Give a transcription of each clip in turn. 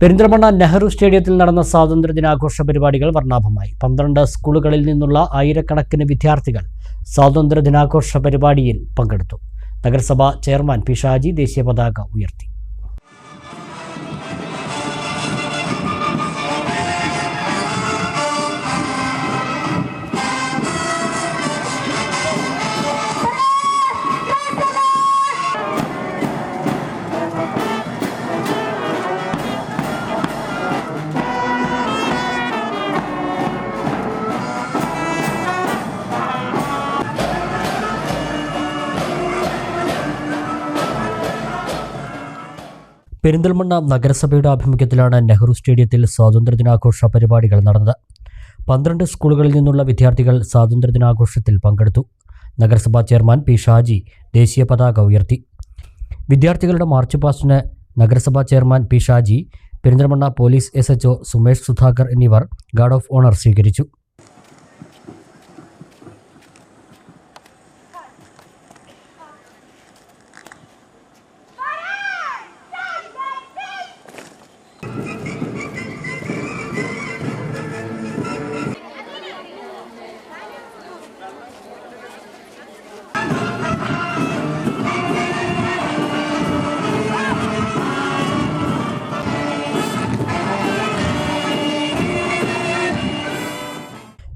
പെരിന്തൽമണ്ണ നെഹ്റു സ്റ്റേഡിയത്തിൽ നടന്ന സ്വാതന്ത്ര്യദിനാഘോഷ പരിപാടികൾ വർണാഭമായി. പന്ത്രണ്ട് സ്കൂളുകളിൽ നിന്നുള്ള ആയിരക്കണക്കിന് വിദ്യാർത്ഥികൾ സ്വാതന്ത്ര്യദിനാഘോഷ പരിപാടിയിൽ പങ്കെടുത്തു. നഗരസഭാ ചെയർമാൻ പി ഷാജി ദേശീയ പതാക ഉയർത്തി. പെരിന്തൽമണ്ണ നഗരസഭയുടെ ആഭിമുഖ്യത്തിലാണ് നെഹ്റു സ്റ്റേഡിയത്തിൽ സ്വാതന്ത്ര്യദിനാഘോഷ പരിപാടികൾ നടന്നത്. പന്ത്രണ്ട് സ്കൂളുകളിൽ നിന്നുള്ള വിദ്യാർത്ഥികൾ സ്വാതന്ത്ര്യദിനാഘോഷത്തിൽ പങ്കെടുത്തു. നഗരസഭാ ചെയർമാൻ പി ഷാജി ദേശീയ പതാക ഉയർത്തി. വിദ്യാർത്ഥികളുടെ മാർച്ച് പാസ്റ്റിന് നഗരസഭാ chairman P Shaji Perinthalmanna police S H O Sumesh Sudhakar എന്നിവർ ഗാർഡ് ഓഫ് ഓണർ സ്വീകരിച്ചു.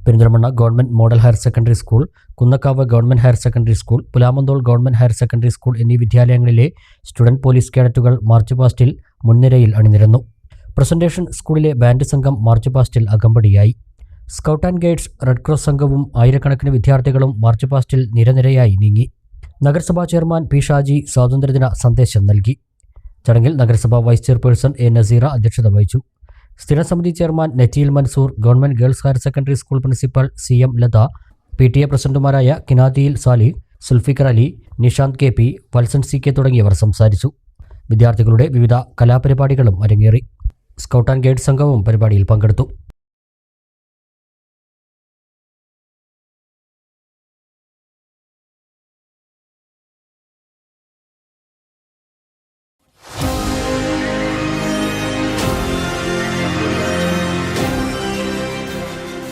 Perinthalmanna government model higher secondary school Kunnakkavu government higher secondary school Pulamanthole government higher secondary school എന്നീ വിദ്യാലയങ്ങളിലെ സ്റ്റുഡന്റ് പോലീസ് കേഡറ്റുകൾ march പാസ്റ്റിൽ മുൻനിരയിൽ അണിനിരന്നു. Presentation സ്കൂളിലെ band സംഘം മാർച്ച് പാസ്റ്റിൽ അകമ്പടിയായി. Scout and guides red cross സംഘവും ആയിരക്കണക്കിന് വിദ്യാർത്ഥികളും മാർച്ച് പാസ്റ്റിൽ നിരനിരയായി നീങ്ങി. നഗരസഭാ ചെയർമാൻ പി ഷാജി സ്വാതന്ത്ര്യദിന സന്ദേശം നൽകി. ചടങ്ങിൽ നഗരസഭാ വൈസ് ചെയർപേഴ്സൺ എ നസീറ അധ്യക്ഷത വഹിച്ചു. സ്ഥിരസമിതി chairman Nettil Mansoor government girls higher secondary school principal C M Latha P T A പ്രസിഡന്റുമാരായ കിനാദിയിൽ Sali Sulfikar Ali Nishanth K P Valsan C K തുടങ്ങിയവർ സംസാരിച്ചു. വിദ്യാർത്ഥികളുടെ വിവിധ കലാപരിപാടികളും അരങ്ങേറി. സ്കൗട്ട് ആൻഡ് ഗൈഡ് സംഘവും പരിപാടിയിൽ പങ്കെടുത്തു.